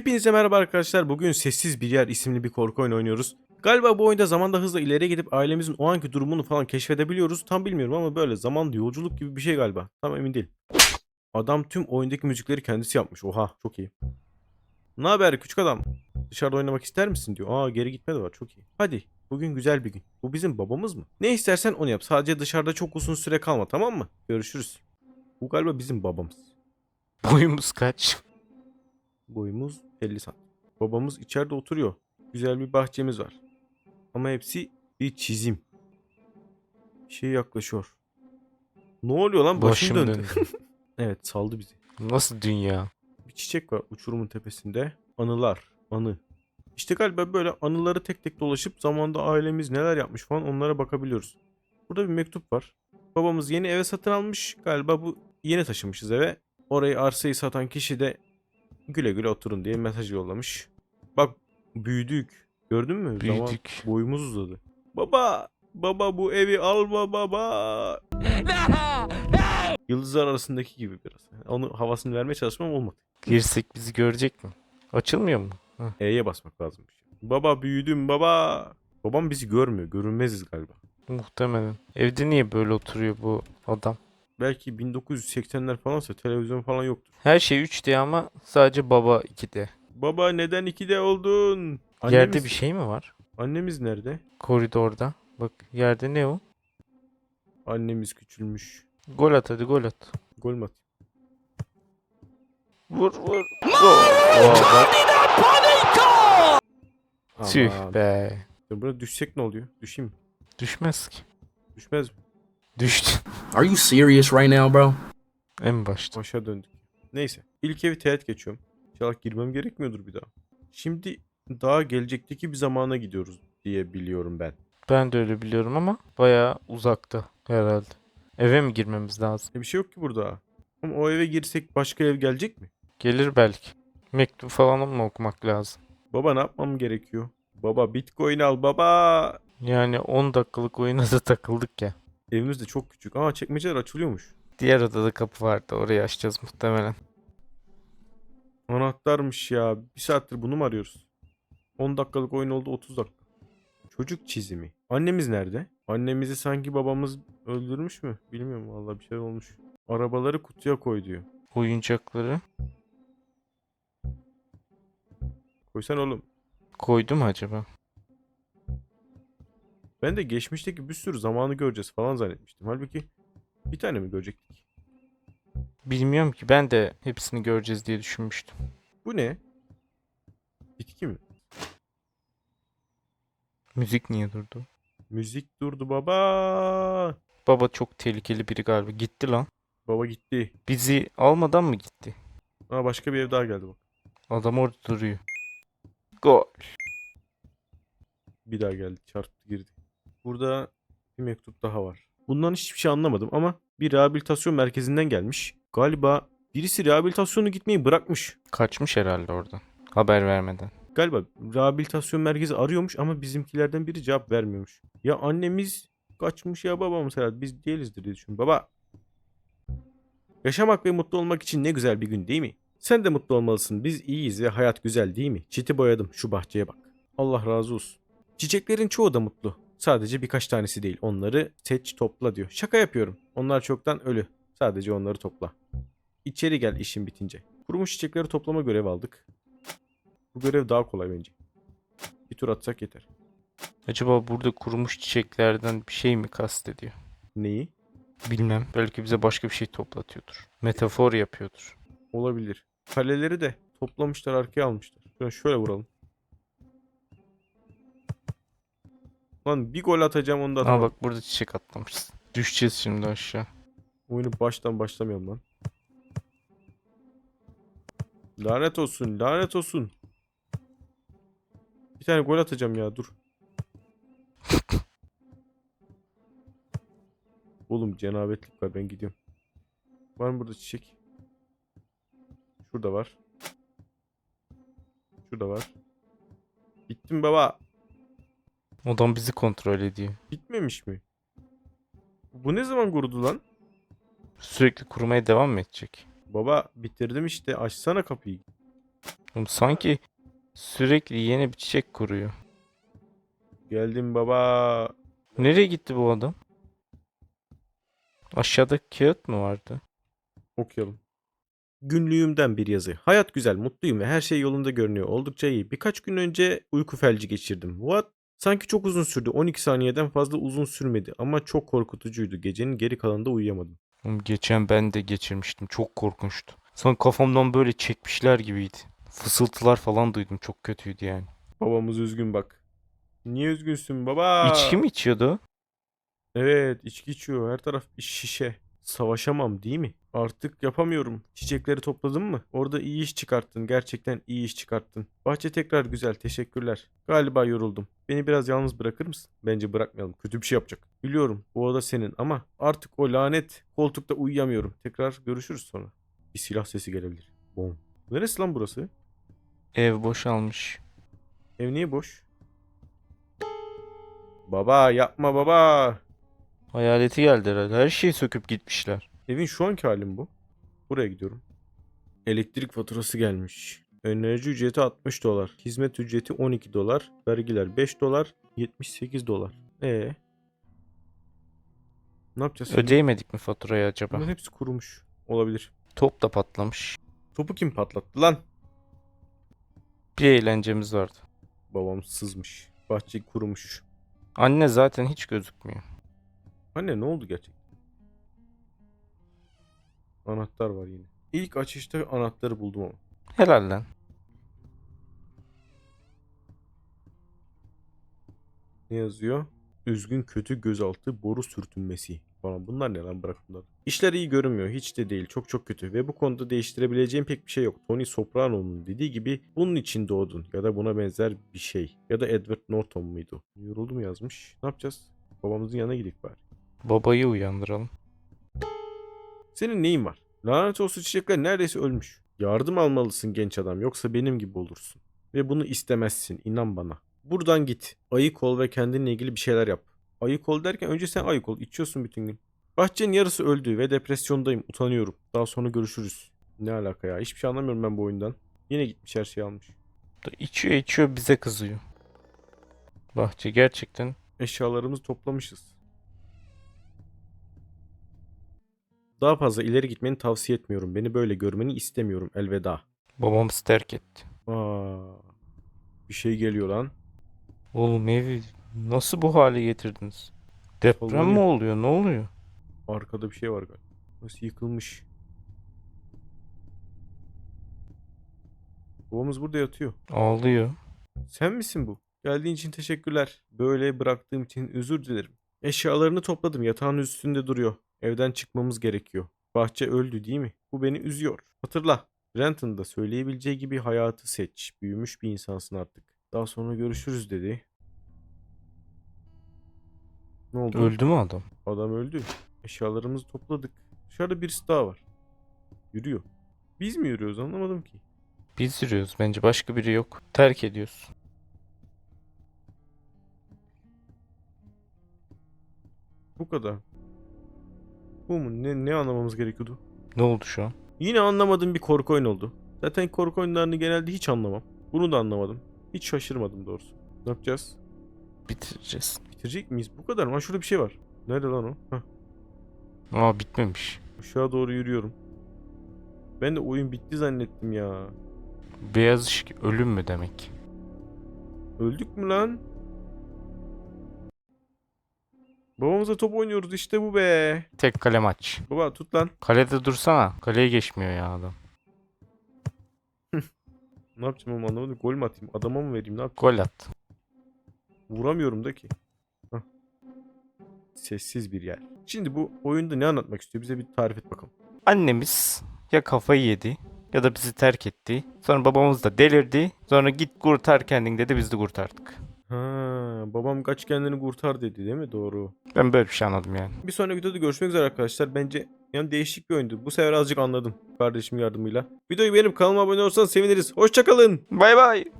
Hepinize merhaba arkadaşlar. Bugün Sessiz Bir Yer isimli bir korku oyunu oynuyoruz. Galiba bu oyunda zamanda hızla ileriye gidip ailemizin o anki durumunu falan keşfedebiliyoruz. Tam bilmiyorum ama böyle zamanda yolculuk gibi bir şey galiba. Tam emin değilim. Adam tüm oyundaki müzikleri kendisi yapmış. Oha çok iyi. Ne haber küçük adam? Dışarıda oynamak ister misin diyor. Aa geri gitme de var çok iyi. Hadi bugün güzel bir gün. Bu bizim babamız mı? Ne istersen onu yap. Sadece dışarıda çok uzun süre kalma tamam mı? Görüşürüz. Bu galiba bizim babamız. Boyumuz kaç? Boyumuz 50 santim. Babamız içeride oturuyor. Güzel bir bahçemiz var. Ama hepsi bir çizim. Şey yaklaşıyor. Ne oluyor lan? Başım, Başım döndü. döndü. evet saldı bizi. Nasıl dünya? Bir çiçek var uçurumun tepesinde. Anılar. Anı. İşte galiba böyle anıları tek tek dolaşıp zamanda ailemiz neler yapmış falan onlara bakabiliyoruz. Burada bir mektup var. Babamız yeni eve satın almış. Galiba bu yeni taşınmışız eve. Orayı arsayı satan kişi de güle güle oturun diye mesaj yollamış. Bak büyüdük. Gördün mü? Zaman- Büyüdük. boyumuz uzadı. Baba! Baba bu evi alma baba! Yıldızlar arasındaki gibi biraz. Onu havasını vermeye çalışmam olmadı. Girsek bizi görecek mi? Açılmıyor mu? E'ye basmak lazımmış. Baba büyüdüm baba. Babam bizi görmüyor. Görünmeziz galiba. Muhtemelen. Evde niye böyle oturuyor bu adam? Belki 1980'ler falansa televizyon falan yoktur. Her şey 3D ama sadece baba 2D. Baba neden 2'de oldun? Yerde bir şey mi var? Annemiz nerede? Koridorda. Bak yerde ne o? Annemiz küçülmüş. Gol at hadi gol at. Gol mü atayım? Vur vur. Tüh be. Ya Buna düşsek ne oluyor? Düşeyim mi? Düşmez ki. Düşmez mi? Düştü. Are you serious right now, bro? En başta. Aşağı döndük. Neyse. İlk evi teğet geçiyorum. İnşallah girmem gerekmiyordur bir daha. Şimdi daha gelecekteki bir zamana gidiyoruz diye biliyorum ben. Ben de öyle biliyorum ama bayağı uzakta herhalde. Eve mi girmemiz lazım? E bir şey yok ki burada. Ama o eve girsek başka ev gelecek mi? Gelir belki. Mektup falan mı okumak lazım? Baba ne yapmam gerekiyor? Baba bitcoin al baba. Yani 10 dakikalık oyuna da takıldık ya. Evimiz de çok küçük. Aa çekmeceler açılıyormuş. Diğer odada kapı vardı. Orayı açacağız muhtemelen. Anahtarmış ya. Bir saattir bunu mu arıyoruz? 10 dakikalık oyun oldu 30 dakika. Çocuk çizimi. Annemiz nerede? Annemizi sanki babamız öldürmüş mü? Bilmiyorum vallahi bir şey olmuş. Arabaları kutuya koy diyor. Oyuncakları Koysan oğlum. koydu mu acaba? Ben de geçmişteki bir sürü zamanı göreceğiz falan zannetmiştim. Halbuki bir tane mi görecektik? Bilmiyorum ki. Ben de hepsini göreceğiz diye düşünmüştüm. Bu ne? Bitki mi? Müzik niye durdu? Müzik durdu baba. Baba çok tehlikeli biri galiba. Gitti lan. Baba gitti. Bizi almadan mı gitti? Aa başka bir ev daha geldi bak. Adam orada duruyor. Gol. Bir daha geldi. Çarptı girdi. Burada bir mektup daha var. Bundan hiçbir şey anlamadım ama bir rehabilitasyon merkezinden gelmiş. Galiba birisi rehabilitasyonu gitmeyi bırakmış. Kaçmış herhalde oradan. Haber vermeden. Galiba rehabilitasyon merkezi arıyormuş ama bizimkilerden biri cevap vermiyormuş. Ya annemiz kaçmış ya babamız herhalde. Biz değilizdir diye düşünüyorum. Baba. Yaşamak ve mutlu olmak için ne güzel bir gün değil mi? Sen de mutlu olmalısın. Biz iyiyiz ve hayat güzel değil mi? Çiti boyadım. Şu bahçeye bak. Allah razı olsun. Çiçeklerin çoğu da mutlu. Sadece birkaç tanesi değil. Onları seç topla diyor. Şaka yapıyorum. Onlar çoktan ölü. Sadece onları topla. İçeri gel işin bitince. Kurumuş çiçekleri toplama görevi aldık. Bu görev daha kolay bence. Bir tur atsak yeter. Acaba burada kurumuş çiçeklerden bir şey mi kastediyor? Neyi? Bilmem. Belki bize başka bir şey toplatıyordur. Metafor yapıyordur. Olabilir. Kaleleri de toplamışlar arkaya almışlar. Şöyle, şöyle vuralım. Lan bir gol atacağım onu da Aa atamam. bak burada çiçek atlamışız. Düşeceğiz şimdi aşağı. Oyunu baştan başlamayalım lan. Lanet olsun, lanet olsun. Bir tane gol atacağım ya dur. Oğlum cenabetlik var ben gidiyorum. Var mı burada çiçek? Şurada var. Şurada var. Bittim baba. Adam bizi kontrol ediyor. Bitmemiş mi? Bu ne zaman kurudu lan? Sürekli kurumaya devam mı edecek? Baba bitirdim işte açsana kapıyı. Oğlum sanki sürekli yeni bir çiçek kuruyor. Geldim baba. Nereye gitti bu adam? Aşağıda kağıt mı vardı? Okuyalım. Günlüğümden bir yazı. Hayat güzel, mutluyum ve her şey yolunda görünüyor. Oldukça iyi. Birkaç gün önce uyku felci geçirdim. What? Sanki çok uzun sürdü. 12 saniyeden fazla uzun sürmedi ama çok korkutucuydu. Gecenin geri kalanında uyuyamadım. Oğlum geçen ben de geçirmiştim. Çok korkunçtu. Sanki kafamdan böyle çekmişler gibiydi. Fısıltılar falan duydum. Çok kötüydü yani. Babamız üzgün bak. Niye üzgünsün baba? İçki mi içiyordu? Evet, içki içiyor. Her taraf bir şişe. Savaşamam değil mi? Artık yapamıyorum. Çiçekleri topladın mı? Orada iyi iş çıkarttın. Gerçekten iyi iş çıkarttın. Bahçe tekrar güzel. Teşekkürler. Galiba yoruldum. Beni biraz yalnız bırakır mısın? Bence bırakmayalım. Kötü bir şey yapacak. Biliyorum bu oda senin ama artık o lanet koltukta uyuyamıyorum. Tekrar görüşürüz sonra. Bir silah sesi gelebilir. Bom. Neresi lan burası? Ev boşalmış. Ev niye boş? Baba yapma baba. Hayaleti geldi herhalde. Her şeyi söküp gitmişler. Evin şu anki hali mi bu? Buraya gidiyorum. Elektrik faturası gelmiş. Enerji ücreti 60 dolar. Hizmet ücreti 12 dolar. Vergiler 5 dolar. 78 dolar. E Ne yapacağız şimdi? Ödeyemedik mi faturayı acaba? Bunların hepsi kurumuş. Olabilir. Top da patlamış. Topu kim patlattı lan? Bir eğlencemiz vardı. Babam sızmış. Bahçe kurumuş. Anne zaten hiç gözükmüyor. Anne ne oldu gerçekten? Anahtar var yine. İlk açışta anahtarı buldum ama. Helal lan. Ne yazıyor? Üzgün kötü gözaltı boru sürtünmesi falan. Bunlar ne lan bırak bunları. İşler iyi görünmüyor. Hiç de değil. Çok çok kötü. Ve bu konuda değiştirebileceğim pek bir şey yok. Tony Soprano'nun dediği gibi bunun için doğdun. Ya da buna benzer bir şey. Ya da Edward Norton muydu? Yoruldum yazmış. Ne yapacağız? Babamızın yanına gidelim bari. Babayı uyandıralım. Senin neyin var? Lanet olsun çiçekler neredeyse ölmüş. Yardım almalısın genç adam yoksa benim gibi olursun. Ve bunu istemezsin inan bana. Buradan git. Ayık ol ve kendinle ilgili bir şeyler yap. Ayık ol derken önce sen ayık ol. İçiyorsun bütün gün. Bahçenin yarısı öldü ve depresyondayım. Utanıyorum. Daha sonra görüşürüz. Ne alaka ya? Hiçbir şey anlamıyorum ben bu oyundan. Yine gitmiş her şeyi almış. İçiyor içiyor bize kızıyor. Bahçe gerçekten Eşyalarımızı toplamışız. Daha fazla ileri gitmeni tavsiye etmiyorum. Beni böyle görmeni istemiyorum. Elveda. babamız terk etti. Aa, bir şey geliyor lan. Oğlum evi nasıl bu hale getirdiniz? Deprem mi Sallanıyor. oluyor? Ne oluyor? Arkada bir şey var galiba. Nasıl yıkılmış. Babamız burada yatıyor. Ağlıyor. Sen misin bu? Geldiğin için teşekkürler. Böyle bıraktığım için özür dilerim. Eşyalarını topladım. Yatağın üstünde duruyor. Evden çıkmamız gerekiyor. Bahçe öldü değil mi? Bu beni üzüyor. Hatırla. Renton da söyleyebileceği gibi hayatı seç. Büyümüş bir insansın artık. Daha sonra görüşürüz dedi. Ne oldu? Öldü mü adam? Adam öldü. Eşyalarımızı topladık. Dışarıda birisi daha var. Yürüyor. Biz mi yürüyoruz anlamadım ki. Biz yürüyoruz. Bence başka biri yok. Terk ediyoruz. Bu kadar. Bu mu? Ne, ne anlamamız gerekiyordu? Ne oldu şu an? Yine anlamadığım bir korku oyunu oldu. Zaten korku oyunlarını genelde hiç anlamam. Bunu da anlamadım. Hiç şaşırmadım doğrusu. Ne yapacağız? Bitireceğiz. Bitirecek miyiz? Bu kadar mı? Ha şurada bir şey var. Nerede lan o? Hah. Aa bitmemiş. Aşağı doğru yürüyorum. Ben de oyun bitti zannettim ya. Beyaz ışık ölüm mü demek? Öldük mü lan? Babamızla top oynuyoruz işte bu be. Tek kale maç. Baba tut lan. Kalede dursana. Kaleye geçmiyor ya adam. Ne yapacağım oğlum anlamadım. Gol mü atayım? Adama mı vereyim? Ne yapayım? Gol at. Vuramıyorum da ki. Hah. Sessiz bir yer. Şimdi bu oyunda ne anlatmak istiyor? Bize bir tarif et bakalım. Annemiz ya kafayı yedi ya da bizi terk etti. Sonra babamız da delirdi. Sonra git kurtar kendini dedi biz de kurtardık. Ha, babam kaç kendini kurtar dedi değil mi? Doğru. Ben böyle bir şey anladım yani. Bir sonraki videoda görüşmek üzere arkadaşlar. Bence yani değişik bir oyundu. Bu sefer azıcık anladım kardeşim yardımıyla. Videoyu beğenip kanalıma abone olursanız seviniriz. Hoşçakalın. Bay bay.